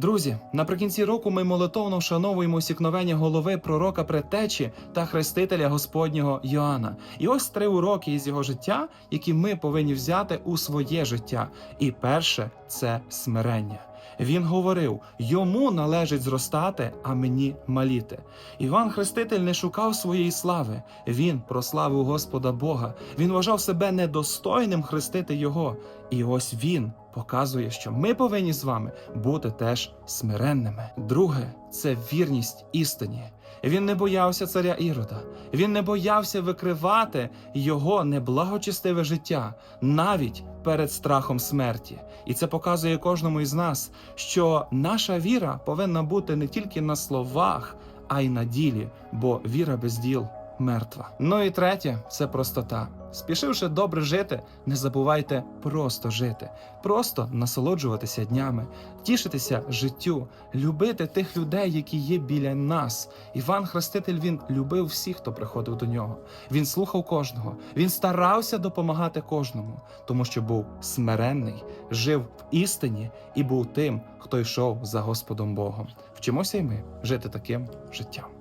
Друзі, наприкінці року ми молитовно вшановуємо усікновення голови пророка предтечі та хрестителя Господнього Йоанна. І ось три уроки із його життя, які ми повинні взяти у своє життя. І перше це смирення. Він говорив: йому належить зростати, а мені маліти. Іван Хреститель не шукав своєї слави. Він прославив Господа Бога. Він вважав себе недостойним хрестити його. І ось він показує, що ми повинні з вами бути теж смиренними. Друге це вірність істині. Він не боявся царя Ірода. Він не боявся викривати його неблагочестиве життя навіть перед страхом смерті. І це показує кожному із нас, що наша віра повинна бути не тільки на словах, а й на ділі, бо віра без діл мертва. Ну і третє це простота. Спішивши добре жити, не забувайте просто жити, просто насолоджуватися днями, тішитися життю, любити тих людей, які є біля нас. Іван Хреститель він любив всіх, хто приходив до нього. Він слухав кожного, він старався допомагати кожному, тому що був смиренний, жив в істині і був тим, хто йшов за Господом Богом. Вчимося й ми жити таким життям.